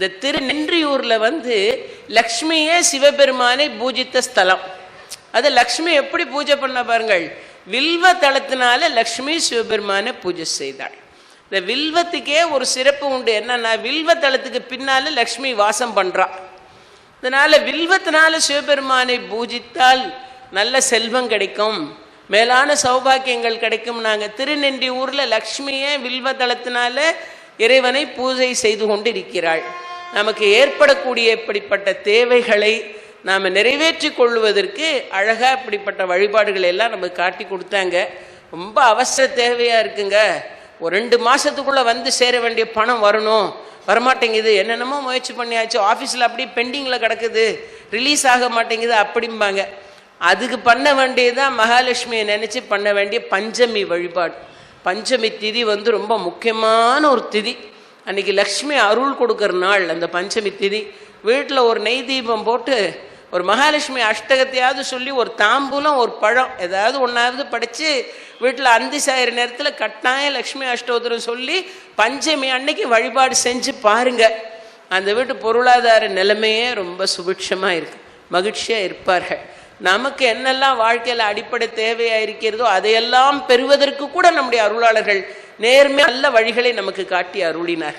இந்த திருநென்றியூர்ல வந்து லக்ஷ்மியே சிவபெருமானை பூஜித்த ஸ்தலம். அது லக்ஷ்மி எப்படி பூஜை பண்ண பாருங்கள். வில்வ தளத்தினால லக்ஷ்மி சிவபெருமானை பூஜை செய்தாள். இந்த வில்வத்துக்கே ஒரு சிறப்பு உண்டு. என்னன்னா வில்வ தளத்துக்கு பின்னால லக்ஷ்மி வாசம் பண்றா. இதனால வில்வத்தினால சிவபெருமானை பூஜித்தால் நல்ல செல்வம் கிடைக்கும். மேலான சௌபாக்கியங்கள் கிடைக்கும் நாங்கள் திருநெண்டி ஊர்ல லக்ஷ்மியே வில்வ தளத்தினால இறைவனை பூஜை செய்து கொண்டு இருக்கிறாள் நமக்கு ஏற்படக்கூடிய இப்படிப்பட்ட தேவைகளை நாம் நிறைவேற்றி கொள்வதற்கு அழகாக இப்படிப்பட்ட வழிபாடுகளை எல்லாம் நமக்கு காட்டி கொடுத்தாங்க. ரொம்ப அவசர தேவையாக இருக்குங்க. ஒரு ரெண்டு மாதத்துக்குள்ளே வந்து சேர வேண்டிய பணம் வரணும். வரமாட்டேங்குது. என்னென்னமோ முயற்சி பண்ணியாச்சு. ஆஃபீஸில் அப்படியே பெண்டிங்கில் கிடக்குது. ரிலீஸ் ஆக மாட்டேங்குது அப்படிம்பாங்க. அதுக்கு பண்ண வேண்டியதுதான் மகாலட்சுமியை நினச்சி பண்ண வேண்டிய பஞ்சமி வழிபாடு. பஞ்சமி திதி வந்து ரொம்ப முக்கியமான ஒரு திதி. அன்னைக்கு லக்ஷ்மி அருள் கொடுக்குற நாள் அந்த பஞ்சமி திதி. வீட்டில் ஒரு நெய் தீபம் போட்டு ஒரு மகாலட்சுமி அஷ்டகத்தையாவது சொல்லி ஒரு தாம்பூலம் ஒரு பழம் ஏதாவது ஒன்றாவது படித்து வீட்டில் அந்தி சாயிற நேரத்தில் கட்டாயம் லக்ஷ்மி அஷ்டோத்திரம் சொல்லி பஞ்சமி அன்னைக்கு வழிபாடு செஞ்சு பாருங்க. அந்த வீட்டு பொருளாதார நிலைமையே ரொம்ப சுபிட்சமாக இருக்கு. மகிழ்ச்சியாக இருப்பார்கள். நமக்கு என்னெல்லாம் வாழ்க்கையில் அடிப்படை தேவையாக இருக்கிறதோ அதையெல்லாம் பெறுவதற்கு கூட நம்முடைய அருளாளர்கள் நேர்மை நல்ல வழிகளை நமக்கு காட்டி அருளினார்